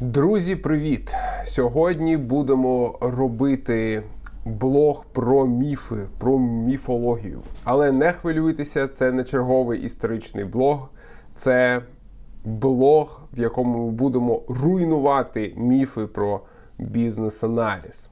Друзі, привіт! Сьогодні будемо робити блог про міфи, про міфологію. Але не хвилюйтеся, це не черговий історичний блог, це блог, в якому ми будемо руйнувати міфи про бізнес-аналіз.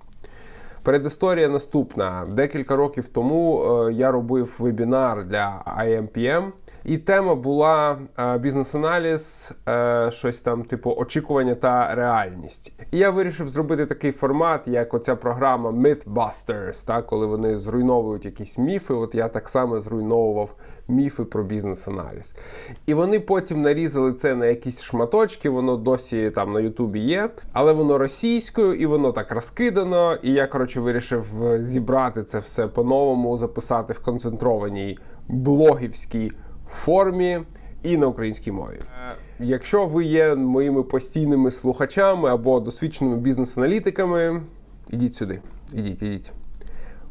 Передісторія наступна. Декілька років тому е, я робив вебінар для IMPM, і тема була е, бізнес-аналіз, е, щось там, типу, очікування та реальність. І я вирішив зробити такий формат, як оця програма Mythbusters, так, коли вони зруйновують якісь міфи. От я так само зруйновував міфи про бізнес-аналіз. І вони потім нарізали це на якісь шматочки, воно досі там на Ютубі є, але воно російською і воно так розкидано. І я, коротше, вирішив зібрати це все по-новому, записати в концентрованій блогівській формі і на українській мові. Якщо ви є моїми постійними слухачами або досвідченими бізнес-аналітиками, ідіть сюди, ідіть, ідіть.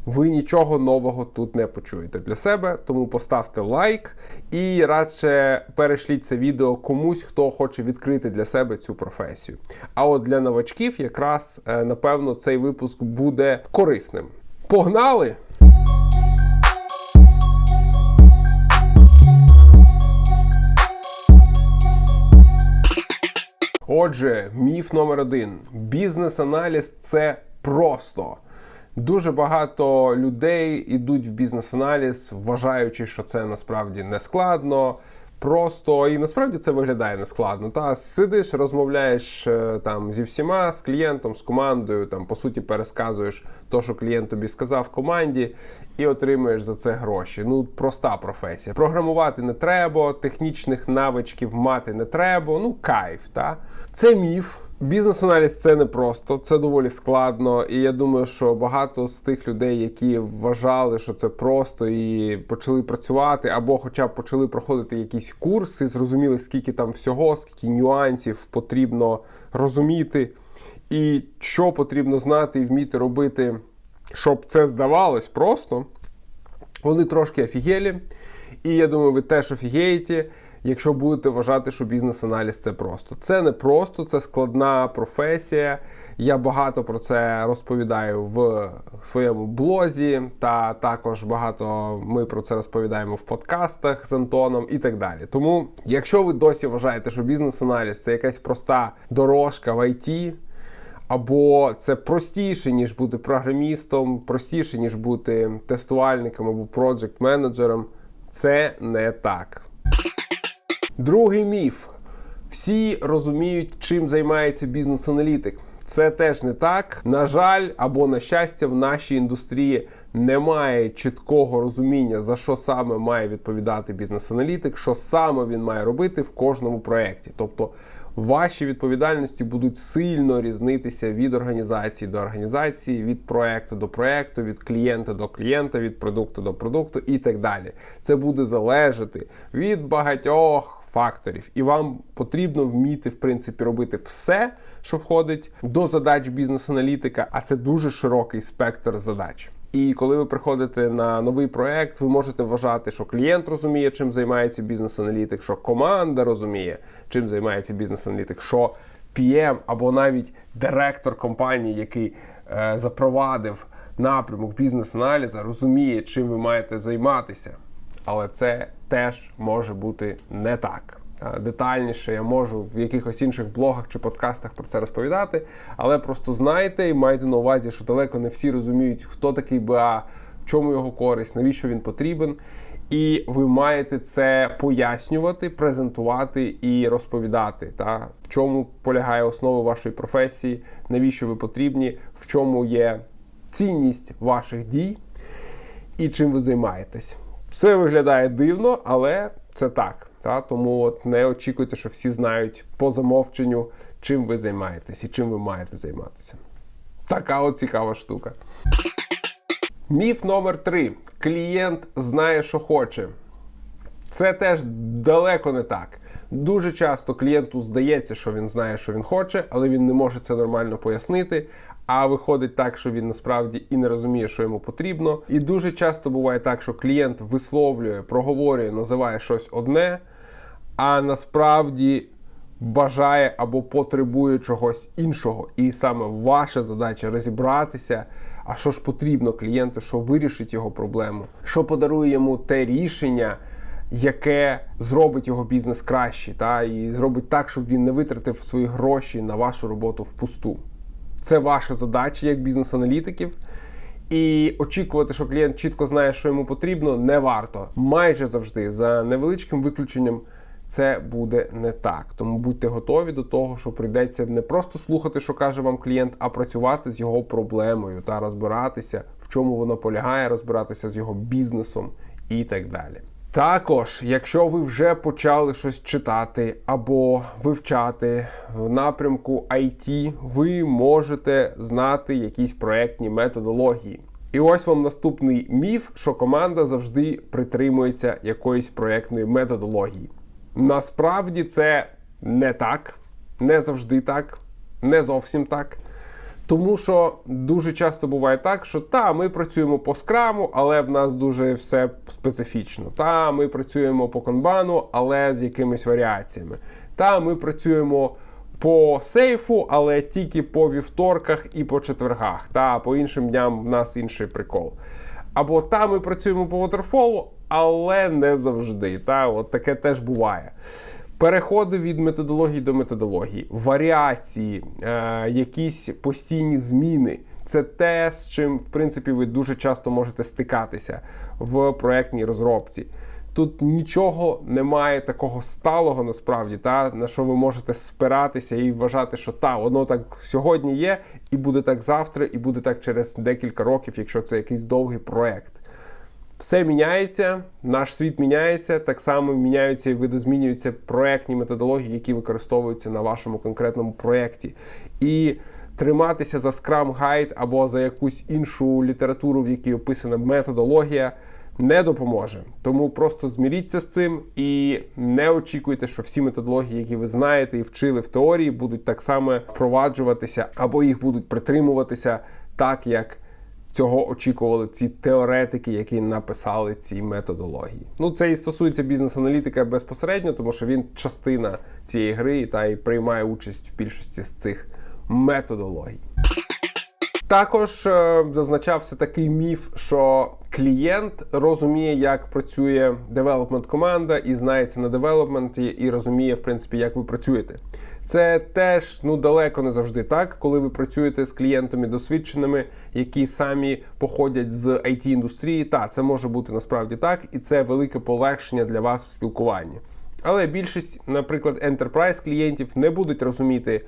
Ви нічого нового тут не почуєте для себе, тому поставте лайк і радше перешліть це відео комусь, хто хоче відкрити для себе цю професію. А от для новачків, якраз е, напевно, цей випуск буде корисним. Погнали! Отже, міф номер один: бізнес-аналіз це просто. Дуже багато людей йдуть в бізнес-аналіз, вважаючи, що це насправді не складно. Просто і насправді це виглядає нескладно. Та сидиш, розмовляєш е, там зі всіма, з клієнтом, з командою, там по суті пересказуєш то, що клієнт тобі сказав команді, і отримуєш за це гроші. Ну, проста професія. Програмувати не треба, технічних навичків мати не треба. Ну, кайф, та це міф. Бізнес-аналіз це не просто, це доволі складно. І я думаю, що багато з тих людей, які вважали, що це просто і почали працювати, або хоча б почали проходити якісь курси, зрозуміли, скільки там всього, скільки нюансів потрібно розуміти, і що потрібно знати і вміти робити, щоб це здавалось просто. Вони трошки офігелі. І я думаю, ви теж офігієте якщо будете вважати, що бізнес-аналіз це просто. Це не просто, це складна професія. Я багато про це розповідаю в своєму блозі, та також багато ми про це розповідаємо в подкастах з Антоном і так далі. Тому, якщо ви досі вважаєте, що бізнес-аналіз це якась проста дорожка в ІТ, або це простіше, ніж бути програмістом, простіше, ніж бути тестувальником або проджект менеджером це не так. Другий міф. Всі розуміють, чим займається бізнес-аналітик. Це теж не так. На жаль, або на щастя, в нашій індустрії немає чіткого розуміння, за що саме має відповідати бізнес-аналітик, що саме він має робити в кожному проєкті. Тобто ваші відповідальності будуть сильно різнитися від організації до організації, від проекту до проекту, від клієнта до клієнта, від продукту до продукту і так далі. Це буде залежати від багатьох факторів, і вам потрібно вміти в принципі робити все, що входить до задач бізнес-аналітика, а це дуже широкий спектр задач. І коли ви приходите на новий проект, ви можете вважати, що клієнт розуміє, чим займається бізнес-аналітик, що команда розуміє, чим займається бізнес-аналітик, що PM або навіть директор компанії, який е, запровадив напрямок бізнес-аналізу, розуміє, чим ви маєте займатися. Але це теж може бути не так. Детальніше я можу в якихось інших блогах чи подкастах про це розповідати, але просто знайте і майте на увазі, що далеко не всі розуміють, хто такий БА, в чому його користь, навіщо він потрібен. І ви маєте це пояснювати, презентувати і розповідати, та в чому полягає основа вашої професії, навіщо ви потрібні, в чому є цінність ваших дій і чим ви займаєтесь. Все виглядає дивно, але це так. Та? Тому от не очікуйте, що всі знають по замовченню, чим ви займаєтесь і чим ви маєте займатися. Така от цікава штука. Міф номер три. Клієнт знає, що хоче. Це теж далеко не так. Дуже часто клієнту здається, що він знає, що він хоче, але він не може це нормально пояснити. А виходить так, що він насправді і не розуміє, що йому потрібно. І дуже часто буває так, що клієнт висловлює, проговорює, називає щось одне, а насправді бажає або потребує чогось іншого. І саме ваша задача розібратися, а що ж потрібно клієнту, що вирішить його проблему, що подарує йому те рішення, яке зробить його бізнес краще, та і зробить так, щоб він не витратив свої гроші на вашу роботу впусту. Це ваша задача як бізнес-аналітиків. І очікувати, що клієнт чітко знає, що йому потрібно, не варто. Майже завжди, за невеличким виключенням, це буде не так. Тому будьте готові до того, що прийдеться не просто слухати, що каже вам клієнт, а працювати з його проблемою та розбиратися, в чому вона полягає, розбиратися з його бізнесом і так далі. Також, якщо ви вже почали щось читати або вивчати в напрямку IT, ви можете знати якісь проектні методології. І ось вам наступний міф, що команда завжди притримується якоїсь проектної методології. Насправді це не так, не завжди так, не зовсім так. Тому що дуже часто буває так, що та ми працюємо по скраму, але в нас дуже все специфічно. Та ми працюємо по канбану, але з якимись варіаціями. Та ми працюємо по сейфу, але тільки по вівторках і по четвергах. Та по іншим дням в нас інший прикол. Або та ми працюємо по waterfall, але не завжди. Та от таке теж буває. Переходи від методології до методології, варіації, е, якісь постійні зміни. Це те, з чим, в принципі, ви дуже часто можете стикатися в проектній розробці. Тут нічого немає такого сталого насправді, та на що ви можете спиратися і вважати, що та воно так сьогодні є, і буде так завтра, і буде так через декілька років, якщо це якийсь довгий проект. Все міняється, наш світ міняється, так само міняються і видозмінюються проектні методології, які використовуються на вашому конкретному проєкті. І триматися за Scrum Guide або за якусь іншу літературу, в якій описана методологія, не допоможе. Тому просто зміріться з цим і не очікуйте, що всі методології, які ви знаєте і вчили в теорії, будуть так само впроваджуватися або їх будуть притримуватися так, як цього очікували ці теоретики, які написали ці методології. Ну, це і стосується бізнес-аналітика безпосередньо, тому що він частина цієї гри та й приймає участь в більшості з цих методологій. Також е, зазначався такий міф, що клієнт розуміє, як працює девелопмент команда, і знається на девелопменті, і розуміє, в принципі, як ви працюєте. Це теж ну далеко не завжди так, коли ви працюєте з клієнтами досвідченими, які самі походять з it індустрії. Та це може бути насправді так, і це велике полегшення для вас в спілкуванні. Але більшість, наприклад, enterprise клієнтів не будуть розуміти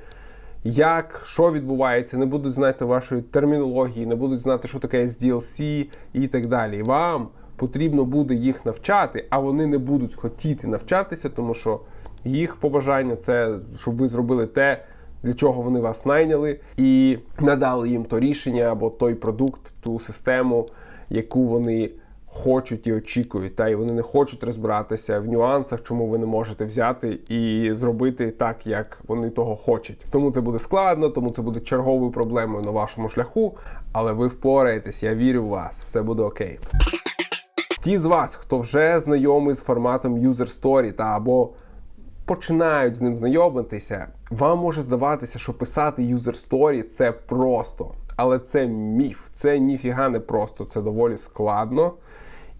як, що відбувається, не будуть знати вашої термінології, не будуть знати, що таке SDLC і так далі. Вам потрібно буде їх навчати, а вони не будуть хотіти навчатися, тому що їх побажання це щоб ви зробили те, для чого вони вас найняли, і надали їм то рішення або той продукт, ту систему, яку вони хочуть і очікують, та й вони не хочуть розбиратися в нюансах, чому ви не можете взяти і зробити так, як вони того хочуть. Тому це буде складно, тому це буде черговою проблемою на вашому шляху. Але ви впораєтесь, я вірю в вас, все буде окей. Ті з вас, хто вже знайомий з форматом User Story та або починають з ним знайомитися, вам може здаватися, що писати User Story це просто. Але це міф, це ніфіга не просто, це доволі складно.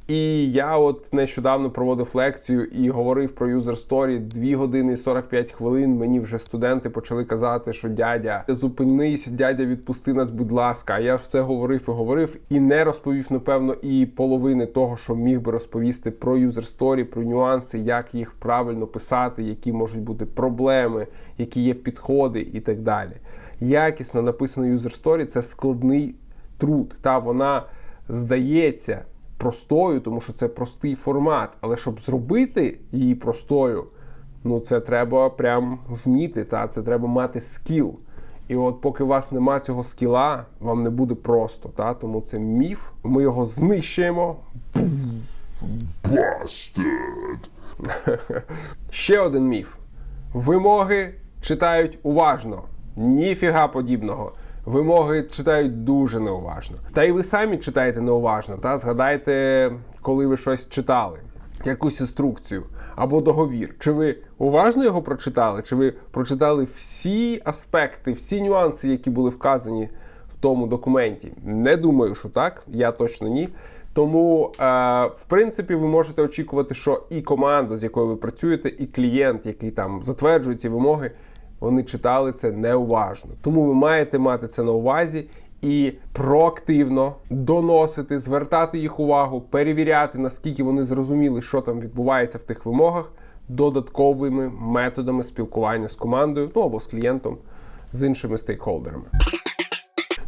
І я от нещодавно проводив лекцію і говорив про User Story 2 години і 45 хвилин. Мені вже студенти почали казати, що дядя, зупинись, дядя, відпусти нас, будь ласка. А я ж це говорив і говорив, і не розповів, напевно, і половини того, що міг би розповісти про User Story, про нюанси, як їх правильно писати, які можуть бути проблеми, які є підходи і так далі. Якісно написана User Story – це складний труд. Та вона здається простою, тому що це простий формат. Але щоб зробити її простою, ну це треба прям вміти, та це треба мати скіл. І от поки у вас нема цього скіла, вам не буде просто. Та? Тому це міф. Ми його знищуємо. Bastard. Ще один міф. Вимоги читають уважно. Ніфіга подібного. Вимоги читають дуже неуважно. Та й ви самі читаєте неуважно. Та згадайте, коли ви щось читали. якусь інструкцію або договір. Чи ви уважно його прочитали? Чи ви прочитали всі аспекти, всі нюанси, які були вказані в тому документі? Не думаю, що так. Я точно ні. Тому, е, в принципі, ви можете очікувати, що і команда, з якою ви працюєте, і клієнт, який там затверджує ці вимоги, вони читали це неуважно. Тому ви маєте мати це на увазі і проактивно доносити, звертати їх увагу, перевіряти, наскільки вони зрозуміли, що там відбувається в тих вимогах, додатковими методами спілкування з командою, ну або з клієнтом, з іншими стейкхолдерами.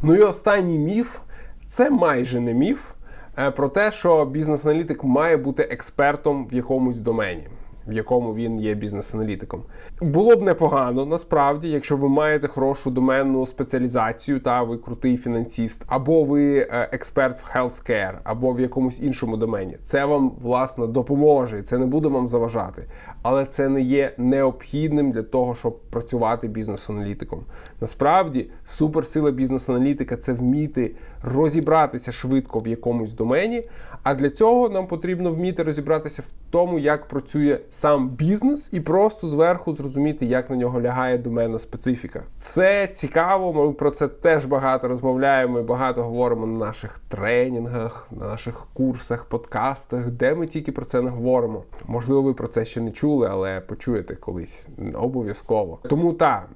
Ну і останній міф це майже не міф е, про те, що бізнес-аналітик має бути експертом в якомусь домені. В якому він є бізнес-аналітиком, було б непогано насправді, якщо ви маєте хорошу доменну спеціалізацію, та ви крутий фінансіст, або ви е, експерт в healthcare, або в якомусь іншому домені. Це вам власне допоможе, це не буде вам заважати. Але це не є необхідним для того, щоб працювати бізнес-аналітиком. Насправді, суперсила бізнес-аналітика це вміти розібратися швидко в якомусь домені. А для цього нам потрібно вміти розібратися в тому, як працює сам бізнес, і просто зверху зрозуміти, як на нього лягає доменна специфіка. Це цікаво. Ми про це теж багато розмовляємо і багато говоримо на наших тренінгах, на наших курсах, подкастах, де ми тільки про це не говоримо. Можливо, ви про це ще не чули, але почуєте колись обов'язково. Тому так,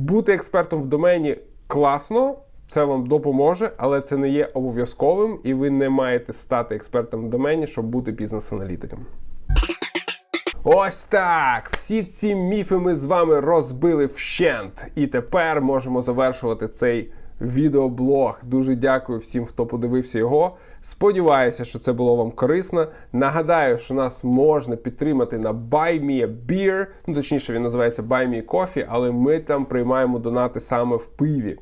бути експертом в домені класно. Це вам допоможе, але це не є обов'язковим, і ви не маєте стати експертом в домені, щоб бути бізнес-аналітиком. Ось так. Всі ці міфи ми з вами розбили вщент. І тепер можемо завершувати цей відеоблог. Дуже дякую всім, хто подивився його. Сподіваюся, що це було вам корисно. Нагадаю, що нас можна підтримати на Buy Me a Beer. Ну, точніше, він називається Buy Me Coffee, але ми там приймаємо донати саме в пиві.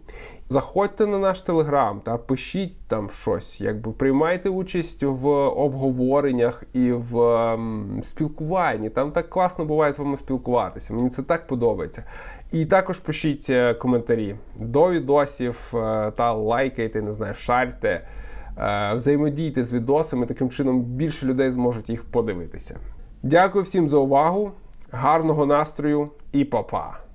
Заходьте на наш телеграм та пишіть там щось, якби приймайте участь в обговореннях і в ем, спілкуванні. Там так класно буває з вами спілкуватися. Мені це так подобається. І також пишіть е, коментарі до відосів е, та лайкайте, не знаю, шарте, е, взаємодійте з відосами. Таким чином більше людей зможуть їх подивитися. Дякую всім за увагу, гарного настрою і па-па!